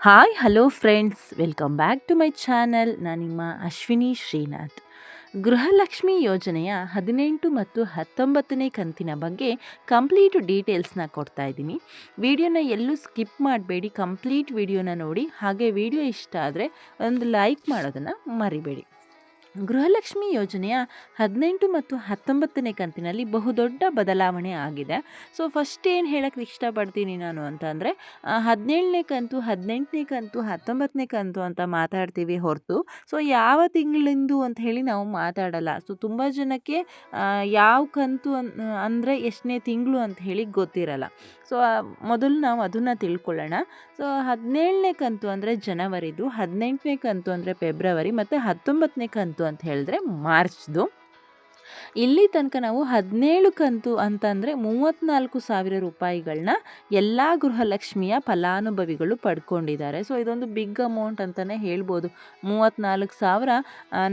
Hi hello friends welcome back to my channel ನಾನು ನಿಮ್ಮ ಅಶ್ವಿನಿ ಶ್ರೀನಾಥ್. ಗೃಹಲಕ್ಷ್ಮಿ ಯೋಜನೆಯ ಹದಿನೆಂಟು ಮತ್ತು ಹತ್ತೊಂಬತ್ತನೇ ಕಂತಿನ ಬಗ್ಗೆ ಕಂಪ್ಲೀಟ್ ಡೀಟೇಲ್ಸ್ನ ಕೊಡ್ತಾ ಇದ್ದೀನಿ. ವಿಡಿಯೋನ ಎಲ್ಲೂ ಸ್ಕಿಪ್ ಮಾಡಬೇಡಿ. ಕಂಪ್ಲೀಟ್ ವಿಡಿಯೋನ ನೋಡಿ. ಹಾಗೆ ವಿಡಿಯೋ ಇಷ್ಟ ಆದರೆ ಒಂದು ಲೈಕ್ ಮಾಡೋದನ್ನು ಮರಿಬೇಡಿ. ಗೃಹಲಕ್ಷ್ಮಿ ಯೋಜನೆಯ ಹದಿನೆಂಟು ಮತ್ತು ಹತ್ತೊಂಬತ್ತನೇ ಕಂತಿನಲ್ಲಿ ಬಹುದೊಡ್ಡ ಬದಲಾವಣೆ ಆಗಿದೆ. ಸೊ ಫಸ್ಟ್ ಏನು ಹೇಳಕ್ಕೆ ಇಷ್ಟಪಡ್ತೀನಿ ನಾನು ಅಂತಂದರೆ ಹದಿನೇಳನೇ ಕಂತು, ಹದಿನೆಂಟನೇ ಕಂತು, ಹತ್ತೊಂಬತ್ತನೇ ಕಂತು ಅಂತ ಮಾತಾಡ್ತೀವಿ ಹೊರತು. ಸೊ ಯಾವ ತಿಂಗಳಿಂದು ಅಂತ ಹೇಳಿ ನಾವು ಮಾತಾಡಲ್ಲ. ಸೊ ತುಂಬ ಜನಕ್ಕೆ ಯಾವ ಕಂತು ಅಂದರೆ ಎಷ್ಟನೇ ತಿಂಗಳು ಅಂತ ಹೇಳಿ ಗೊತ್ತಿರಲ್ಲ. ಸೊ ಮೊದಲು ನಾವು ಅದನ್ನು ತಿಳ್ಕೊಳ್ಳೋಣ. ಸೊ ಹದಿನೇಳನೇ ಕಂತು ಅಂದರೆ ಜನವರಿದು, ಹದಿನೆಂಟನೇ ಕಂತು ಅಂದರೆ ಫೆಬ್ರವರಿ, ಮತ್ತು ಹತ್ತೊಂಬತ್ತನೇ ಕಂತು ಅಂತ ಹೇಳಿದ್ರೆ ಮಾರ್ಚ್ದು. ಇಲ್ಲಿ ತನಕ ನಾವು ಹದಿನೇಳು ಕಂತು ಅಂತಂದರೆ ಮೂವತ್ತ್ನಾಲ್ಕು ಸಾವಿರ ರೂಪಾಯಿಗಳನ್ನ ಎಲ್ಲ ಗೃಹಲಕ್ಷ್ಮಿಯ ಫಲಾನುಭವಿಗಳು ಪಡ್ಕೊಂಡಿದ್ದಾರೆ. ಸೊ ಇದೊಂದು ಬಿಗ್ ಅಮೌಂಟ್ ಅಂತಲೇ ಹೇಳ್ಬೋದು. ಮೂವತ್ತ್ನಾಲ್ಕು ಸಾವಿರ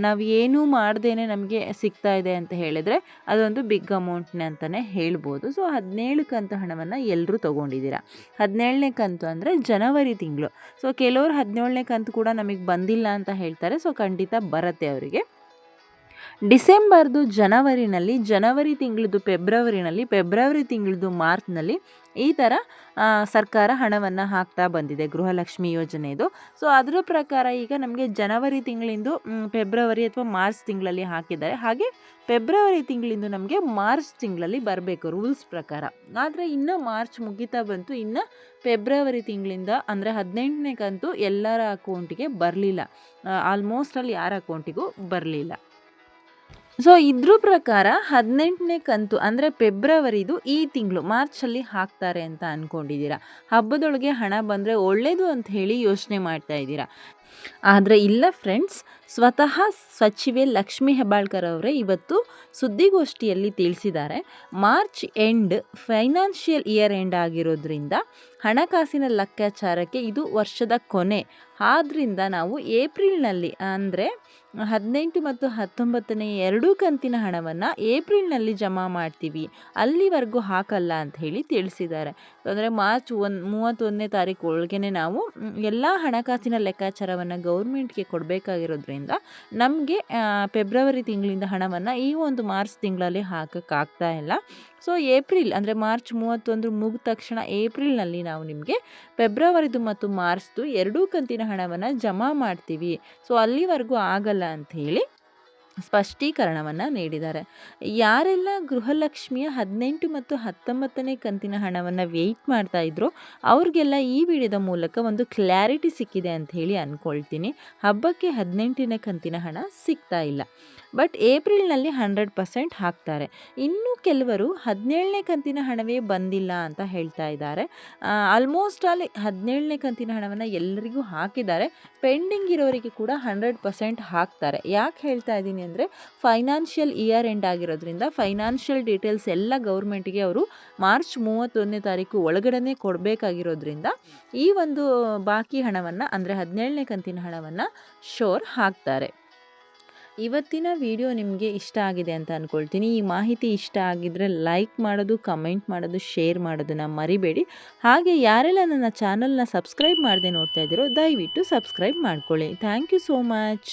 ನಾವು ಏನೂ ಮಾಡ್ದೇನೆ ನಮಗೆ ಸಿಗ್ತಾ ಇದೆ ಅಂತ ಹೇಳಿದರೆ ಅದೊಂದು ಬಿಗ್ ಅಮೌಂಟ್ನೇ ಅಂತಲೇ ಹೇಳ್ಬೋದು. ಸೊ ಹದಿನೇಳು ಕಂತು ಹಣವನ್ನು ಎಲ್ಲರೂ ತೊಗೊಂಡಿದ್ದೀರಾ? ಹದಿನೇಳನೇ ಕಂತು ಅಂದರೆ ಜನವರಿ ತಿಂಗಳು. ಸೊ ಕೆಲವರು ಹದಿನೇಳನೇ ಕಂತು ಕೂಡ ನಮಗೆ ಬಂದಿಲ್ಲ ಅಂತ ಹೇಳ್ತಾರೆ. ಸೊ ಖಂಡಿತ ಬರುತ್ತೆ ಅವರಿಗೆ. ಡಿಸೆಂಬರ್ದು ಜನವರಿನಲ್ಲಿ, ಜನವರಿ ತಿಂಗಳದು ಫೆಬ್ರವರಿನಲ್ಲಿ, ಫೆಬ್ರವರಿ ತಿಂಗಳದು ಮಾರ್ಚ್ನಲ್ಲಿ ಈ ಥರ ಸರ್ಕಾರ ಹಣವನ್ನು ಹಾಕ್ತಾ ಬಂದಿದೆ, ಗೃಹಲಕ್ಷ್ಮಿ ಯೋಜನೆಯದು ಸೊ, ಅದರ ಪ್ರಕಾರ ಈಗ ನಮಗೆ ಜನವರಿ ತಿಂಗಳಿಂದು ಫೆಬ್ರವರಿ ಅಥವಾ ಮಾರ್ಚ್ ತಿಂಗಳಲ್ಲಿ ಹಾಕಿದ್ದಾರೆ. ಹಾಗೆ ಫೆಬ್ರವರಿ ತಿಂಗಳಿಂದ ನಮಗೆ ಮಾರ್ಚ್ ತಿಂಗಳಲ್ಲಿ ಬರಬೇಕು ರೂಲ್ಸ್ ಪ್ರಕಾರ. ಆದರೆ ಇನ್ನೂ ಮಾರ್ಚ್ ಮುಗಿತಾ ಬಂತು, ಇನ್ನು ಫೆಬ್ರವರಿ ತಿಂಗಳಿಂದ ಅಂದರೆ ಹದಿನೆಂಟನೇ ಕಂತು ಎಲ್ಲರ ಅಕೌಂಟಿಗೆ ಬರಲಿಲ್ಲ. ಆಲ್ಮೋಸ್ಟ್ ಅಲ್ಲಿ ಯಾರ ಅಕೌಂಟಿಗೂ ಬರಲಿಲ್ಲ. ಸೊ ಇದ್ರ ಪ್ರಕಾರ ಹದಿನೆಂಟನೇ ಕಂತು ಅಂದರೆ ಫೆಬ್ರವರಿದು ಈ ತಿಂಗಳು ಮಾರ್ಚಲ್ಲಿ ಹಾಕ್ತಾರೆ ಅಂತ ಅಂದ್ಕೊಂಡಿದ್ದೀರಾ ಹಬ್ಬದೊಳಗೆ ಹಣ ಬಂದರೆ ಒಳ್ಳೆಯದು ಅಂತ ಹೇಳಿ ಯೋಚನೆ ಮಾಡ್ತಾ ಇದ್ದೀರಾ. ಆದರೆ ಇಲ್ಲ ಫ್ರೆಂಡ್ಸ್ ಸ್ವತಃ ಸಚಿವೆ ಲಕ್ಷ್ಮಿ ಹೆಬ್ಬಾಳ್ಕರ್ ಅವರೇ ಇವತ್ತು ಸುದ್ದಿಗೋಷ್ಠಿಯಲ್ಲಿ ತಿಳಿಸಿದ್ದಾರೆ. March end financial year end ಆಗಿರೋದ್ರಿಂದ ಹಣಕಾಸಿನ ಲೆಕ್ಕಾಚಾರಕ್ಕೆ ಇದು ವರ್ಷದ ಕೊನೆ. ಆದ್ದರಿಂದ ನಾವು ಏಪ್ರಿಲ್ನಲ್ಲಿ ಅಂದರೆ ಹದಿನೆಂಟು ಮತ್ತು ಹತ್ತೊಂಬತ್ತನೇ ಎರಡೂ ಕಂತಿನ ಹಣವನ್ನು ಏಪ್ರಿಲ್ನಲ್ಲಿ ಜಮಾ ಮಾಡ್ತೀವಿ. ಅಲ್ಲಿವರೆಗೂ ಹಾಕಲ್ಲ ಅಂತ ಹೇಳಿ ತಿಳಿಸಿದ್ದಾರೆ. ಅಂದರೆ ಮಾರ್ಚ್ ಒಂದು, ಮೂವತ್ತೊಂದನೇ ತಾರೀಕು ಒಳಗೇ ನಾವು ಎಲ್ಲ ಹಣಕಾಸಿನ ಲೆಕ್ಕಾಚಾರವನ್ನು ಗೌರ್ಮೆಂಟ್ಗೆ ಕೊಡಬೇಕಾಗಿರೋದ್ರಿಂದ ನಮಗೆ ಫೆಬ್ರವರಿ ತಿಂಗಳಿಂದ ಹಣವನ್ನು ಈ ಒಂದು ಮಾರ್ಚ್ ತಿಂಗಳಲ್ಲಿ ಹಾಕೋಕ್ಕಾಗ್ತಾ ಇಲ್ಲ. ಸೊ, ಏಪ್ರಿಲ್ ಅಂದರೆ ಮಾರ್ಚ್ ಮೂವತ್ತೊಂದು ಮುಗಿದ ತಕ್ಷಣ ಏಪ್ರಿಲ್ನಲ್ಲಿ ನಾವು ನಿಮಗೆ ಫೆಬ್ರವರಿದು ಮತ್ತು ಮಾರ್ಚ್ದು ಎರಡೂ ಕಂತಿನ ಹಣವನ್ನು ಜಮಾ ಮಾಡ್ತೀವಿ. ಸೊ, ಅಲ್ಲಿವರೆಗೂ ಆಗಲ್ಲ ಅಂಥೇಳಿ ಸ್ಪಷ್ಟೀಕರಣವನ್ನು ನೀಡಿದ್ದಾರೆ. ಯಾರೆಲ್ಲ ಗೃಹಲಕ್ಷ್ಮಿಯ ಹದಿನೆಂಟು ಮತ್ತು ಹತ್ತೊಂಬತ್ತನೇ ಕಂತಿನ ಹಣವನ್ನು ವೆಯ್ಟ್ ಮಾಡ್ತಾ ಇದ್ರು, ಅವ್ರಿಗೆಲ್ಲ ಈ ವಿಡಿಯೋದ ಮೂಲಕ ಒಂದು ಕ್ಲಾರಿಟಿ ಸಿಕ್ಕಿದೆ ಅಂತ ಹೇಳಿ ಅಂದ್ಕೊಳ್ತೀನಿ ಹಬ್ಬಕ್ಕೆ ಹದಿನೆಂಟನೇ ಕಂತಿನ ಹಣ ಸಿಗ್ತಾ ಇಲ್ಲ. ಬಟ್ ಏಪ್ರಿಲ್ನಲ್ಲಿ ಹಂಡ್ರೆಡ್ ಪರ್ಸೆಂಟ್ ಹಾಕ್ತಾರೆ. ಇನ್ನು ಕೆಲವರು ಹದಿನೇಳನೇ ಕಂತಿನ ಹಣವೇ ಬಂದಿಲ್ಲ ಅಂತ ಹೇಳ್ತಾ ಇದ್ದಾರೆ. ಆಲ್ಮೋಸ್ಟ್ ಆಲ್ ಹದಿನೇಳನೇ ಕಂತಿನ ಹಣವನ್ನು ಎಲ್ಲರಿಗೂ ಹಾಕಿದ್ದಾರೆ. ಪೆಂಡಿಂಗ್ ಇರೋರಿಗೆ ಕೂಡ ಹಂಡ್ರೆಡ್ ಪರ್ಸೆಂಟ್ ಹಾಕ್ತಾರೆ. ಯಾಕೆ ಹೇಳ್ತಾ ಇದ್ದೀನಿ ಅಂದರೆ ಫೈನಾನ್ಷಿಯಲ್ ಇಯರ್ ಎಂಡ್ ಆಗಿರೋದ್ರಿಂದ ಫೈನಾನ್ಷಿಯಲ್ ಡೀಟೇಲ್ಸ್ ಎಲ್ಲ ಗೌರ್ಮೆಂಟ್ಗೆ ಅವರು ಮಾರ್ಚ್ ಮೂವತ್ತೊಂದನೇ ತಾರೀಕು ಒಳಗಡೆ ಕೊಡಬೇಕಾಗಿರೋದ್ರಿಂದ ಈ ಒಂದು ಬಾಕಿ ಹಣವನ್ನು ಅಂದರೆ ಹದಿನೇಳನೇ ಕಂತಿನ ಹಣವನ್ನು ಶೋರ್ ಹಾಕ್ತಾರೆ. ಇವತ್ತಿನ ವಿಡಿಯೋ ನಿಮಗೆ ಇಷ್ಟ ಆಗಿದೆ ಅಂತ ಅಂದ್ಕೊಳ್ತೀನಿ ಈ ಮಾಹಿತಿ ಇಷ್ಟ ಆಗಿದ್ದರೆ ಲೈಕ್ ಮಾಡೋದು ಕಮೆಂಟ್ ಮಾಡೋದು ಶೇರ್ ಮಾಡೋದನ್ನು ಮರಿಬೇಡಿ. ಹಾಗೆ ಯಾರೆಲ್ಲ ನನ್ನ ಚಾನಲ್ನ ಸಬ್ಸ್ಕ್ರೈಬ್ ಮಾಡದೆ ನೋಡ್ತಾ ಇದ್ದೀರೋ ದಯವಿಟ್ಟು ಸಬ್ಸ್ಕ್ರೈಬ್ ಮಾಡ್ಕೊಳ್ಳಿ. Thank you so much